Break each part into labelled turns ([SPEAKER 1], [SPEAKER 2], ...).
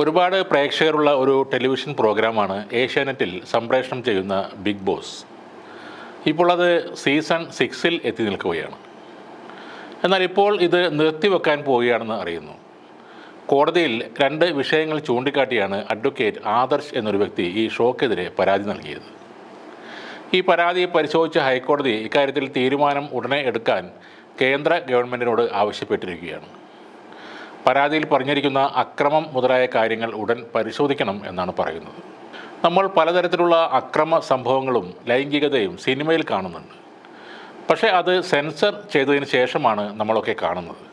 [SPEAKER 1] ഒരുപാട് പ്രേക്ഷകരുള്ള ഒരു ടെലിവിഷൻ പ്രോഗ്രാമാണ് ഏഷ്യാനെറ്റിൽ സംപ്രേഷണം ചെയ്യുന്ന ബിഗ് ബോസ്. ഇപ്പോൾ അത് സീസൺ സിക്സിൽ എത്തി നിൽക്കുകയാണ്. എന്നാൽ ഇപ്പോൾ ഇത് നിർത്തിവെക്കാൻ പോവുകയാണെന്ന് അറിയുന്നു. കോടതിയിൽ രണ്ട് വിഷയങ്ങൾ ചൂണ്ടിക്കാട്ടിയാണ് അഡ്വക്കേറ്റ് ആദർശ് എന്നൊരു വ്യക്തി ഈ ഷോക്കെതിരെ പരാതി നൽകിയത്. ഈ പരാതി പരിശോധിച്ച ഹൈക്കോടതി ഇക്കാര്യത്തിൽ തീരുമാനം ഉടനെ എടുക്കാൻ കേന്ദ്ര ഗവൺമെന്റിനോട് ആവശ്യപ്പെട്ടിരിക്കുകയാണ്. പരാതിയിൽ പറഞ്ഞിരിക്കുന്ന അക്രമം മുതലായ കാര്യങ്ങൾ ഉടൻ പരിശോധിക്കണം എന്നാണ് പറയുന്നത്. നമ്മൾ പലതരത്തിലുള്ള അക്രമ സംഭവങ്ങളും ലൈംഗികതയും സിനിമയിൽ കാണുന്നുണ്ട്. പക്ഷേ അത് സെൻസർ ചെയ്തതിന് ശേഷമാണ് നമ്മളൊക്കെ കാണുന്നത്.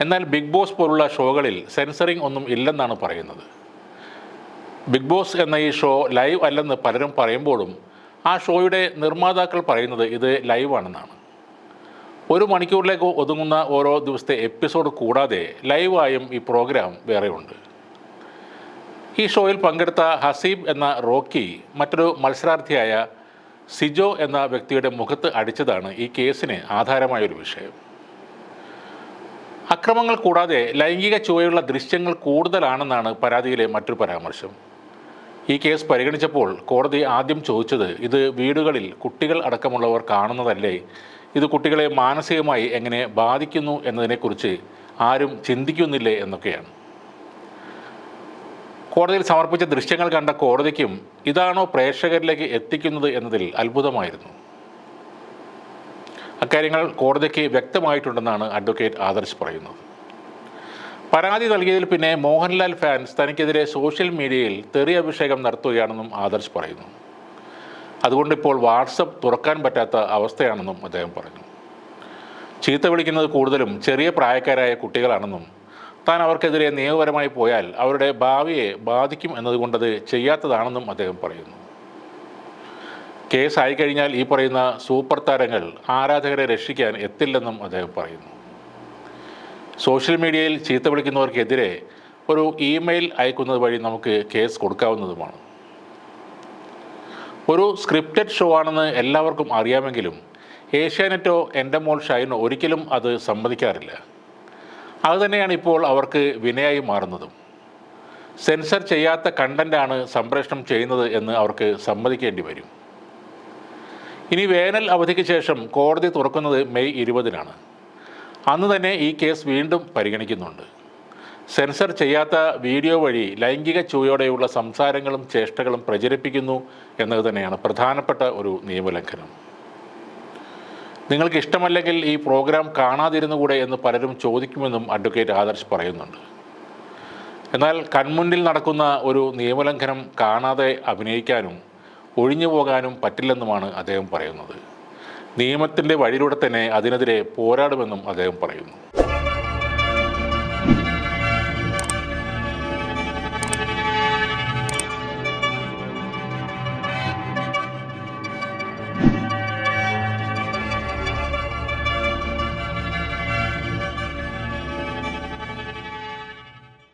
[SPEAKER 1] എന്നാൽ ബിഗ് ബോസ് പോലുള്ള ഷോകളിൽ സെൻസറിങ് ഒന്നും ഇല്ലെന്നാണ് പറയുന്നത്. ബിഗ് ബോസ് എന്ന ഈ ഷോ ലൈവ് അല്ലെന്ന് പലരും പറയുമ്പോഴും ആ ഷോയുടെ നിർമ്മാതാക്കൾ പറയുന്നത് ഇത് ലൈവാണെന്നാണ്. ഒരു മണിക്കൂറിലേക്ക് ഒതുങ്ങുന്ന ഓരോ ദിവസത്തെ എപ്പിസോഡ് കൂടാതെ ലൈവായും ഈ പ്രോഗ്രാം വേറെയുണ്ട്. ഈ ഷോയിൽ പങ്കെടുത്ത ഹസീബ് എന്ന റോക്കി മറ്റൊരു മത്സരാർത്ഥിയായ സിജോ എന്ന വ്യക്തിയുടെ മുഖത്ത് അടിച്ചതാണ് ഈ കേസിന് ആധാരമായൊരു വിഷയം. അക്രമങ്ങൾ കൂടാതെ ലൈംഗിക ചുവയുള്ള ദൃശ്യങ്ങൾ കൂടുതലാണെന്നാണ് പരാതിയിലെ മറ്റൊരു പരാമർശം. ഈ കേസ് പരിഗണിച്ചപ്പോൾ കോടതി ആദ്യം ചോദിച്ചത് ഇത് വീടുകളിൽ കുട്ടികൾ അടക്കമുള്ളവർ കാണുന്നതല്ലേ ഇത് കുട്ടികളെ മാനസികമായി എങ്ങനെ ബാധിക്കുന്നു എന്നതിനെക്കുറിച്ച് ആരും ചിന്തിക്കുന്നില്ലേ എന്നൊക്കെയാണ്. കോടതിയിൽ സമർപ്പിച്ച ദൃശ്യങ്ങൾ കണ്ട കോടതിക്കും ഇതാണോ പ്രേക്ഷകരിലേക്ക് എത്തിക്കുന്നത് എന്നതിൽ അത്ഭുതമായിരുന്നു. അക്കാര്യങ്ങൾ കോടതിക്ക് വ്യക്തമായിട്ടുണ്ടെന്നാണ് അഡ്വക്കേറ്റ് ആദർശ് പറയുന്നത്. പരാതി നൽകിയതിൽ പിന്നെ മോഹൻലാൽ ഫാൻസ് തനിക്കെതിരെ സോഷ്യൽ മീഡിയയിൽ തെറി അഭിഷേകം നടത്തുകയാണെന്നും ആദർശ് പറയുന്നു. അതുകൊണ്ട് ഇപ്പോൾ വാട്സപ്പ് തുറക്കാൻ പറ്റാത്ത അവസ്ഥയാണെന്നും അദ്ദേഹം പറഞ്ഞു. ചീത്ത വിളിക്കുന്നത് കൂടുതലും ചെറിയ പ്രായക്കാരായ കുട്ടികളാണെന്നും താൻ അവർക്കെതിരെ നിയമപരമായി പോയാൽ അവരുടെ ഭാവിയെ ബാധിക്കും എന്നതുകൊണ്ടത് ചെയ്യാത്തതാണെന്നും അദ്ദേഹം പറയുന്നു. കേസായി ആയിക്കഴിഞ്ഞാൽ ഈ പറയുന്ന സൂപ്പർ താരങ്ങൾ ആരാധകരെ രക്ഷിക്കാൻ എത്തില്ലെന്നും അദ്ദേഹം പറയുന്നു. സോഷ്യൽ മീഡിയയിൽ ചീത്ത വിളിക്കുന്നവർക്കെതിരെ ഒരു ഇമെയിൽ അയക്കുന്നത് വഴി നമുക്ക് കേസ് കൊടുക്കാവുന്നതുമാണ്. ഒരു സ്ക്രിപ്റ്റഡ് ഷോ ആണെന്ന് എല്ലാവർക്കും അറിയാമെങ്കിലും ഏഷ്യാനെറ്റോ എന്റെ മോൾ ഷൈനോ ഒരിക്കലും അത് സമ്മതിക്കാറില്ല. അതുതന്നെയാണ് ഇപ്പോൾ അവർക്ക് വിനയായി മാറുന്നതും. സെൻസർ ചെയ്യാത്ത കണ്ടന്റാണ് സംപ്രേഷണം ചെയ്യുന്നത് എന്ന് അവർക്ക് സമ്മതിക്കേണ്ടി വരും. ഇനി വേനൽ അവധിക്ക് ശേഷം കോടതി തുറക്കുന്നത് മെയ് ഇരുപതിനാണ്. അന്ന് തന്നെ ഈ കേസ് വീണ്ടും പരിഗണിക്കുന്നുണ്ട്. സെൻസർ ചെയ്യാത്ത വീഡിയോ വഴി ലൈംഗിക ചൂയോടെയുള്ള സംസാരങ്ങളും ചേഷ്ടകളും പ്രചരിപ്പിക്കുന്നു എന്നത് തന്നെയാണ് പ്രധാനപ്പെട്ട ഒരു നിയമലംഘനം. നിങ്ങൾക്ക് ഇഷ്ടമല്ലെങ്കിൽ ഈ പ്രോഗ്രാം കാണാതിരുന്നുകൂടെ എന്ന് പലരും ചോദിക്കുമെന്നും അഡ്വക്കേറ്റ് ആദർശ് പറയുന്നുണ്ട്. എന്നാൽ കൺമുന്നിൽ നടക്കുന്ന ഒരു നിയമലംഘനം കാണാതെ അഭിനയിക്കാനും ഒഴിഞ്ഞു പോകാനും പറ്റില്ലെന്നുമാണ് അദ്ദേഹം പറയുന്നത്. നിയമത്തിന്റെ വഴിയിലൂടെ തന്നെ അതിനെതിരെ പോരാടുമെന്നും അദ്ദേഹം പറയുന്നു.